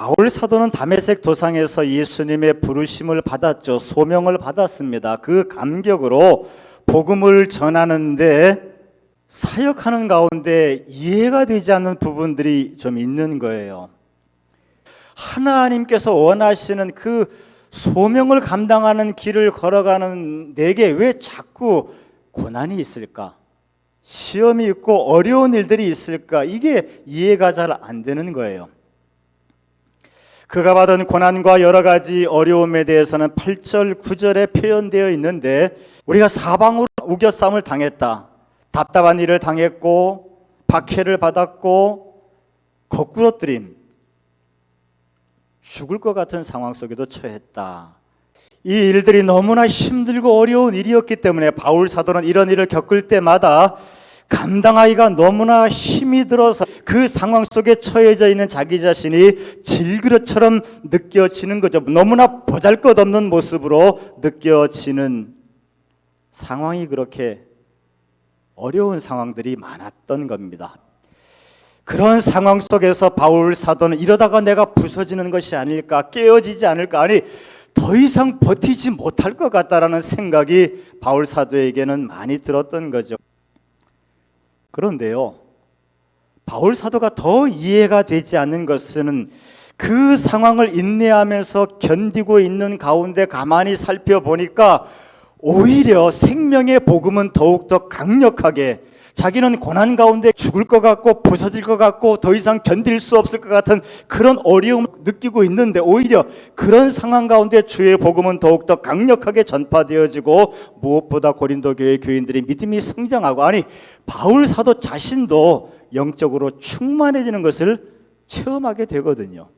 바울 사도는 다메섹 도상에서 예수님의 부르심을 받았죠. 소명을 받았습니다. 그 감격으로 복음을 전하는데 사역하는 가운데 이해가 되지 않는 부분들이 좀 있는 거예요. 하나님께서 원하시는 그 소명을 감당하는 길을 걸어가는 내게 왜 자꾸 고난이 있을까? 시험이 있고 어려운 일들이 있을까? 이게 이해가 잘 안 되는 거예요. 그가 받은 고난과 여러 가지 어려움에 대해서는 8절, 9절에 표현되어 있는데 우리가 사방으로 우겨쌈을 당했다. 답답한 일을 당했고 박해를 받았고 거꾸러뜨림 죽을 것 같은 상황 속에도 처했다. 이 일들이 너무나 힘들고 어려운 일이었기 때문에 바울 사도는 이런 일을 겪을 때마다 감당하기가 너무나 힘이 들어서 그 상황 속에 처해져 있는 자기 자신이 질그릇처럼 느껴지는 거죠. 너무나 보잘 것 없는 모습으로 느껴지는 상황이 그렇게 어려운 상황들이 많았던 겁니다. 그런 상황 속에서 바울 사도는 이러다가 내가 부서지는 것이 아닐까, 깨어지지 않을까, 아니 더 이상 버티지 못할 것 같다라는 생각이 바울 사도에게는 많이 들었던 거죠. 그런데요, 바울 사도가 더 이해가 되지 않는 것은 그 상황을 인내하면서 견디고 있는 가운데 가만히 살펴보니까 오히려 생명의 복음은 더욱더 강력하게 자기는 고난 가운데 죽을 것 같고 부서질 것 같고 더 이상 견딜 수 없을 것 같은 그런 어려움을 느끼고 있는데 오히려 그런 상황 가운데 주의 복음은 더욱더 강력하게 전파되어지고 무엇보다 고린도 교회 교인들이 믿음이 성장하고 아니 바울 사도 자신도 영적으로 충만해지는 것을 체험하게 되거든요.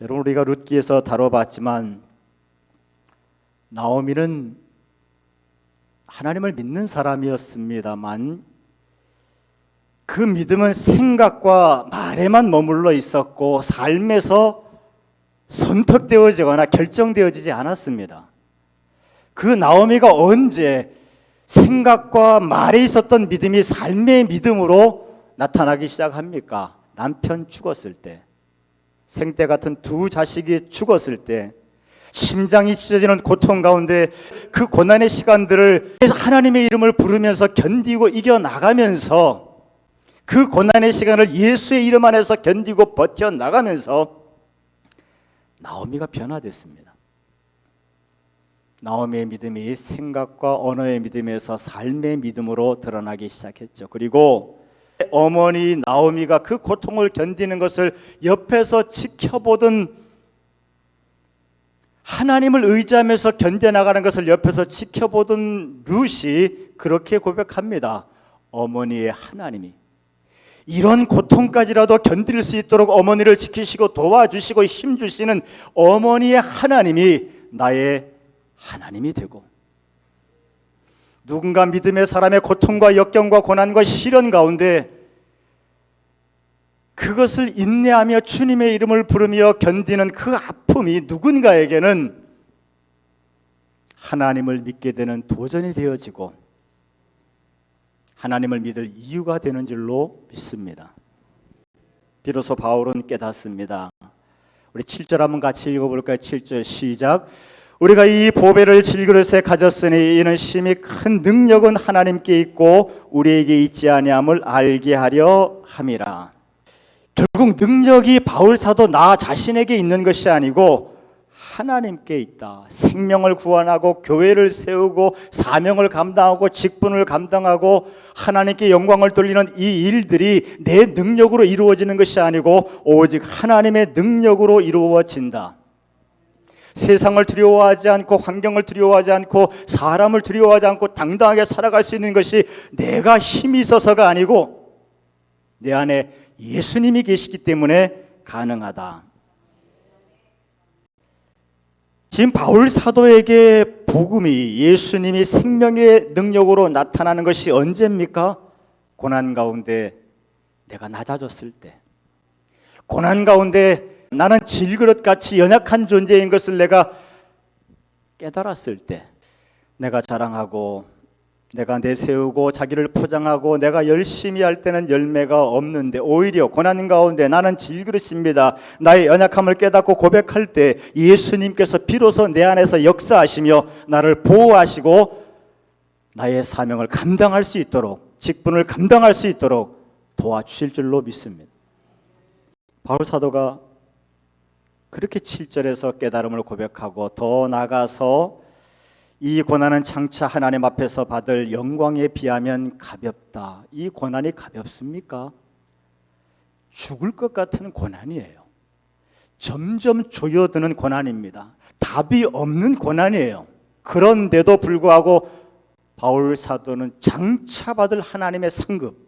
여러분 우리가 룻기에서 다뤄봤지만 나오미는 하나님을 믿는 사람이었습니다만 그 믿음은 생각과 말에만 머물러 있었고 삶에서 선택되어지거나 결정되어지지 않았습니다. 그 나오미가 언제 생각과 말에 있었던 믿음이 삶의 믿음으로 나타나기 시작합니까? 남편 죽었을 때, 생때 같은 두 자식이 죽었을 때, 심장이 찢어지는 고통 가운데 그 고난의 시간들을 하나님의 이름을 부르면서 견디고 이겨 나가면서 그 고난의 시간을 예수의 이름 안에서 견디고 버텨 나가면서 나오미가 변화됐습니다. 나오미의 믿음이 생각과 언어의 믿음에서 삶의 믿음으로 드러나기 시작했죠. 그리고 어머니 나오미가 그 고통을 견디는 것을 옆에서 지켜보던 하나님을 의지하면서 견뎌나가는 것을 옆에서 지켜보던 룻이 그렇게 고백합니다. 어머니의 하나님이 이런 고통까지라도 견딜 수 있도록 어머니를 지키시고 도와주시고 힘주시는 어머니의 하나님이 나의 하나님이 되고 누군가 믿음의 사람의 고통과 역경과 고난과 시련 가운데 그것을 인내하며 주님의 이름을 부르며 견디는 그 아픔이 누군가에게는 하나님을 믿게 되는 도전이 되어지고 하나님을 믿을 이유가 되는 줄로 믿습니다. 비로소 바울은 깨닫습니다. 우리 7절 한번 같이 읽어볼까요? 7절 시작. 우리가 이 보배를 질그릇에 가졌으니 이는 심히 큰 능력은 하나님께 있고 우리에게 있지 아니함을 알게 하려 함이라. 결국 능력이 바울 사도 나 자신에게 있는 것이 아니고 하나님께 있다. 생명을 구원하고 교회를 세우고 사명을 감당하고 직분을 감당하고 하나님께 영광을 돌리는 이 일들이 내 능력으로 이루어지는 것이 아니고 오직 하나님의 능력으로 이루어진다. 세상을 두려워하지 않고 환경을 두려워하지 않고 사람을 두려워하지 않고 당당하게 살아갈 수 있는 것이 내가 힘이 있어서가 아니고 내 안에 예수님이 계시기 때문에 가능하다. 지금 바울 사도에게 복음이 예수님이 생명의 능력으로 나타나는 것이 언제입니까? 고난 가운데 내가 낮아졌을 때. 고난 가운데 나는 질그릇 같이 연약한 존재인 것을 내가 깨달았을 때. 내가 자랑하고 내가 내세우고 자기를 포장하고 내가 열심히 할 때는 열매가 없는데 오히려 고난 가운데 나는 질그릇입니다. 나의 연약함을 깨닫고 고백할 때 예수님께서 비로소 내 안에서 역사하시며 나를 보호하시고 나의 사명을 감당할 수 있도록 직분을 감당할 수 있도록 도와주실 줄로 믿습니다. 바울 사도가 그렇게 7절에서 깨달음을 고백하고 더 나가서 이 고난은 장차 하나님 앞에서 받을 영광에 비하면 가볍다. 이 고난이 가볍습니까? 죽을 것 같은 고난이에요. 점점 조여드는 고난입니다. 답이 없는 고난이에요. 그런데도 불구하고 바울 사도는 장차 받을 하나님의 상급,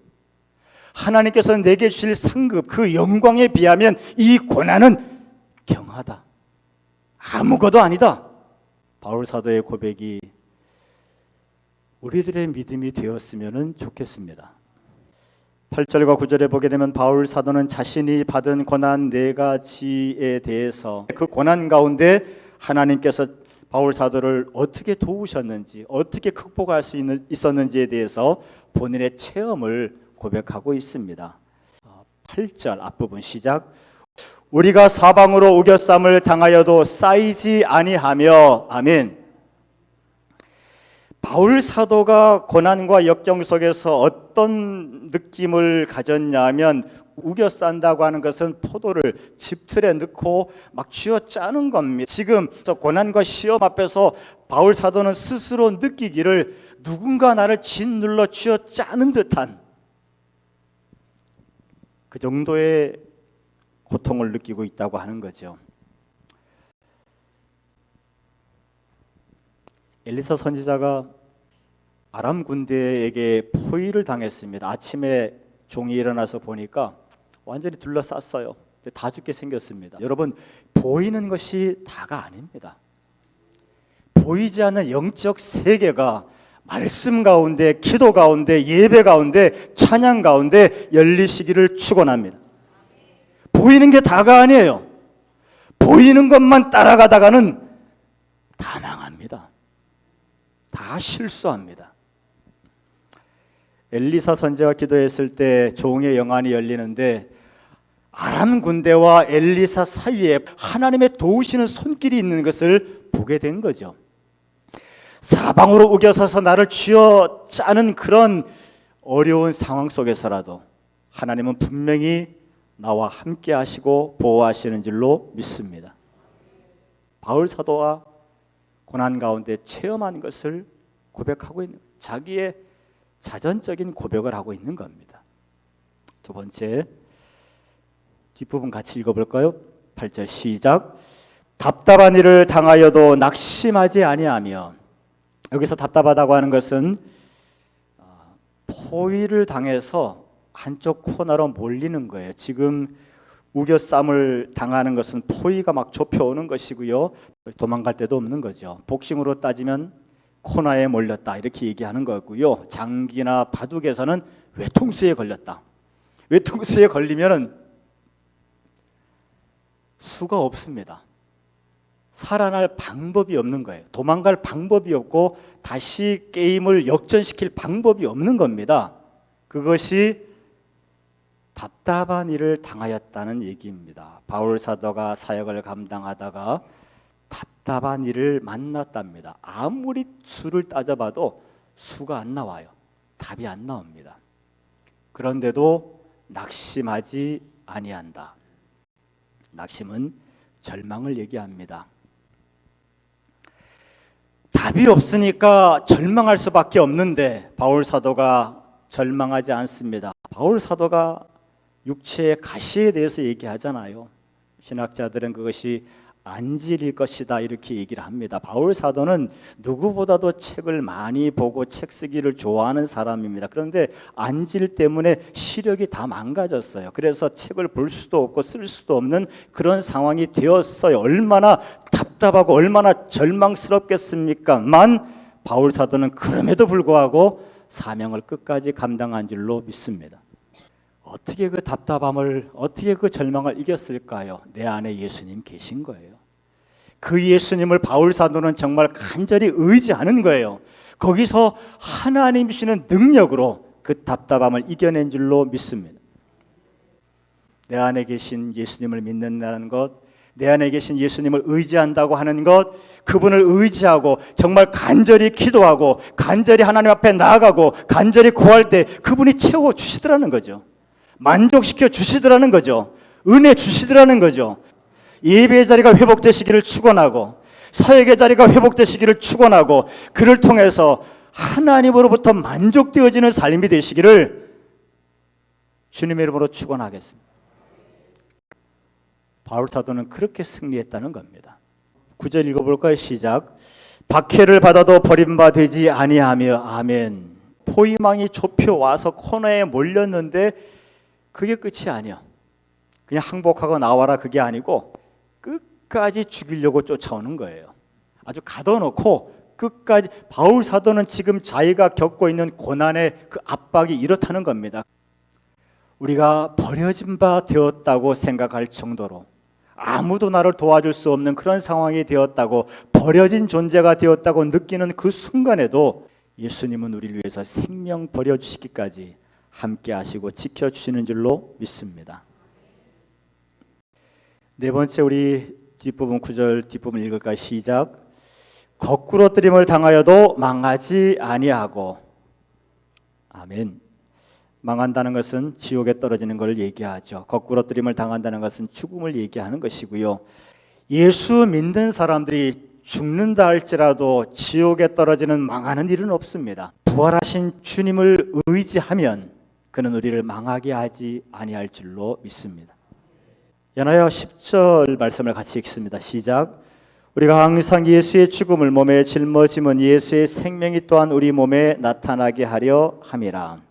하나님께서 내게 주실 상급, 그 영광에 비하면 이 고난은 경하다. 아무것도 아니다. 바울 사도의 고백이 우리들의 믿음이 되었으면 좋겠습니다. 8절과 9절에 보게 되면 바울 사도는 자신이 받은 고난 네 가지에 대해서 그 고난 가운데 하나님께서 바울 사도를 어떻게 도우셨는지 어떻게 극복할 수 있는, 있었는지에 대해서 본인의 체험을 고백하고 있습니다. 8절 앞부분 시작 우리가 사방으로 우겨쌈을 당하여도 쌓이지 아니하며 아멘. 바울 사도가 고난과 역경 속에서 어떤 느낌을 가졌냐면 우겨 싼다고 하는 것은 포도를 집틀에 넣고 막 쥐어 짜는 겁니다. 지금 저 고난과 시험 앞에서 바울 사도는 스스로 느끼기를 누군가 나를 짓눌러 쥐어 짜는 듯한 그 정도의 고통을 느끼고 있다고 하는 거죠. 엘리사 선지자가 아람 군대에게 포위를 당했습니다. 아침에 종이 일어나서 보니까 완전히 둘러쌌어요. 다 죽게 생겼습니다. 여러분 보이는 것이 다가 아닙니다. 보이지 않는 영적 세계가 말씀 가운데, 기도 가운데, 예배 가운데, 찬양 가운데 열리시기를 축원합니다. 보이는 게 다가 아니에요. 보이는 것만 따라가다가는 다 망합니다. 다 실수합니다. 엘리사 선제가 기도했을 때 종의 영안이 열리는데 아람 군대와 엘리사 사이에 하나님의 도우시는 손길이 있는 것을 보게 된 거죠. 사방으로 우겨서서 나를 쥐어 짜는 그런 어려운 상황 속에서라도 하나님은 분명히 나와 함께 하시고 보호하시는 줄로 믿습니다. 바울 사도와 고난 가운데 체험한 것을 고백하고 있는 자기의 자전적인 고백을 하고 있는 겁니다. 두 번째 뒷부분 같이 읽어볼까요? 8절 시작. 답답한 일을 당하여도 낙심하지 아니하며 여기서 답답하다고 하는 것은 어, 포위를 당해서 한쪽 코너로 몰리는 거예요. 지금 우겨쌈을 당하는 것은 포위가 막 좁혀오는 것이고요. 도망갈 데도 없는 거죠. 복싱으로 따지면 코너에 몰렸다 이렇게 얘기하는 거고요. 장기나 바둑에서는 외통수에 걸렸다. 외통수에 걸리면은 수가 없습니다. 살아날 방법이 없는 거예요. 도망갈 방법이 없고 다시 게임을 역전시킬 방법이 없는 겁니다. 그것이 답답한 일을 당하였다는 얘기입니다. 바울 사도가 사역을 감당하다가 답답한 일을 만났답니다. 아무리 수를 따져봐도 수가 안 나와요. 답이 안 나옵니다. 그런데도 낙심하지 아니한다. 낙심은 절망을 얘기합니다. 답이 없으니까 절망할 수밖에 없는데 바울 사도가 절망하지 않습니다. 바울 사도가 육체의 가시에 대해서 얘기하잖아요. 신학자들은 그것이 안질일 것이다 이렇게 얘기를 합니다. 바울 사도는 누구보다도 책을 많이 보고 책 쓰기를 좋아하는 사람입니다. 그런데 안질 때문에 시력이 다 망가졌어요. 그래서 책을 볼 수도 없고 쓸 수도 없는 그런 상황이 되었어요. 얼마나 답답하고 얼마나 절망스럽겠습니까? 만 바울 사도는 그럼에도 불구하고 사명을 끝까지 감당한 줄로 믿습니다. 어떻게 그 답답함을 어떻게 그 절망을 이겼을까요? 내 안에 예수님 계신 거예요. 그 예수님을 바울 사도는 정말 간절히 의지하는 거예요. 거기서 하나님 주시는 능력으로 그 답답함을 이겨낸 줄로 믿습니다. 내 안에 계신 예수님을 믿는다는 것, 내 안에 계신 예수님을 의지한다고 하는 것, 그분을 의지하고 정말 간절히 기도하고 간절히 하나님 앞에 나아가고 간절히 구할 때 그분이 채워 주시더라는 거죠. 만족시켜 주시더라는 거죠. 은혜 주시더라는 거죠. 예배의 자리가 회복되시기를 축원하고 사역의 자리가 회복되시기를 축원하고 그를 통해서 하나님으로부터 만족되어지는 삶이 되시기를 주님의 이름으로 축원하겠습니다. 바울 사도는 그렇게 승리했다는 겁니다. 구절 읽어볼까요? 시작. 박해를 받아도 버림바 되지 아니하며 아멘. 포위망이 좁혀 와서 코너에 몰렸는데 그게 끝이 아니야. 그냥 항복하고 나와라 그게 아니고 끝까지 죽이려고 쫓아오는 거예요. 아주 가둬놓고 끝까지 바울 사도는 지금 자기가 겪고 있는 고난의 그 압박이 이렇다는 겁니다. 우리가 버려진 바 되었다고 생각할 정도로 아무도 나를 도와줄 수 없는 그런 상황이 되었다고 버려진 존재가 되었다고 느끼는 그 순간에도 예수님은 우리를 위해서 생명 버려 주시기까지 함께 하시고 지켜 주시는 줄로 믿습니다. 네 번째 우리 뒷부분 구절 뒷부분 읽을까 시작. 거꾸로 뜨림을 당하여도 망하지 아니하고 아멘. 망한다는 것은 지옥에 떨어지는 것을 얘기하죠. 거꾸로 뜨림을 당한다는 것은 죽음을 얘기하는 것이고요. 예수 믿는 사람들이 죽는다 할지라도 지옥에 떨어지는 망하는 일은 없습니다. 부활하신 주님을 의지하면 그는 우리를 망하게 하지 아니할 줄로 믿습니다. 연하여 10절 말씀을 같이 읽습니다. 시작. 우리가 항상 예수의 죽음을 몸에 짊어짐은 예수의 생명이 또한 우리 몸에 나타나게 하려 함이라.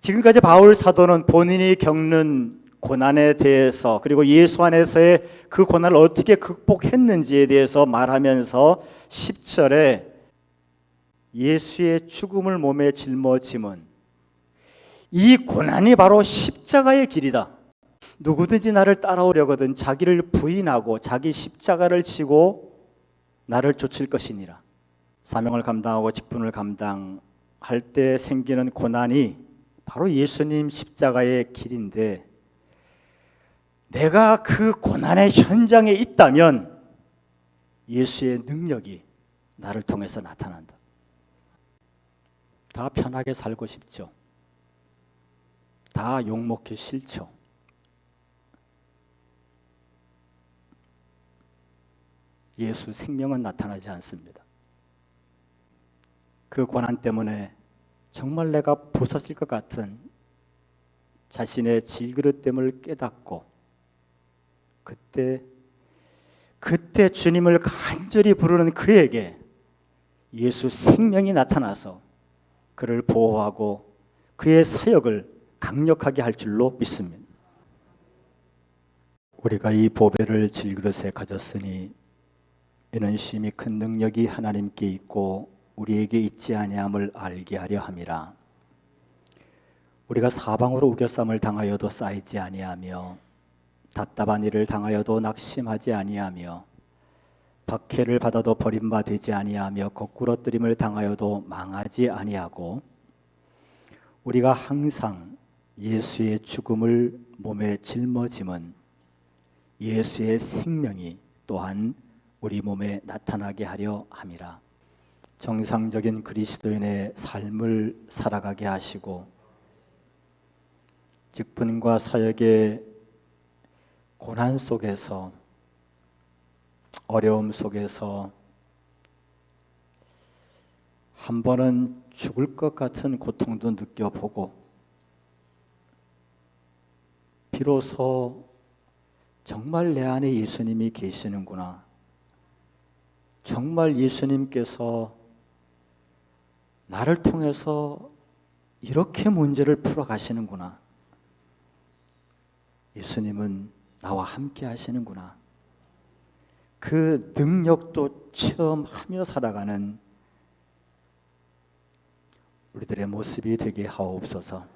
지금까지 바울 사도는 본인이 겪는 고난에 대해서 그리고 예수 안에서의 그 고난을 어떻게 극복했는지에 대해서 말하면서 10절에 예수의 죽음을 몸에 짊어짐은 이 고난이 바로 십자가의 길이다. 누구든지 나를 따라오려거든 자기를 부인하고 자기 십자가를 지고 나를 쫓을 것이니라. 사명을 감당하고 직분을 감당할 때 생기는 고난이 바로 예수님 십자가의 길인데 내가 그 고난의 현장에 있다면 예수의 능력이 나를 통해서 나타난다. 다 편하게 살고 싶죠. 다 욕먹기 싫죠. 예수 생명은 나타나지 않습니다. 그 고난 때문에 정말 내가 부서질 것 같은 자신의 질그릇됨을 깨닫고 그때 그때 주님을 간절히 부르는 그에게 예수 생명이 나타나서 그를 보호하고 그의 사역을 강력하게 할 줄로 믿습니다. 우리가 이 보배를 질그릇에 가졌으니 이는 심히 큰 능력이 하나님께 있고 우리에게 있지 아니함을 알게 하려 함이라. 우리가 사방으로 우겨쌈을 당하여도 쌓이지 아니하며 답답한 일을 당하여도 낙심하지 아니하며 박해를 받아도 버림바 되지 아니하며 거꾸러뜨림을 당하여도 망하지 아니하고 우리가 항상 예수의 죽음을 몸에 짊어짐은 예수의 생명이 또한 우리 몸에 나타나게 하려 함이라. 정상적인 그리스도인의 삶을 살아가게 하시고 직분과 사역의 고난 속에서 어려움 속에서 한 번은 죽을 것 같은 고통도 느껴보고 비로소 정말 내 안에 예수님이 계시는구나. 정말 예수님께서 나를 통해서 이렇게 문제를 풀어 가시는구나. 예수님은 나와 함께 하시는구나. 그 능력도 체험하며 살아가는 우리들의 모습이 되게 하옵소서.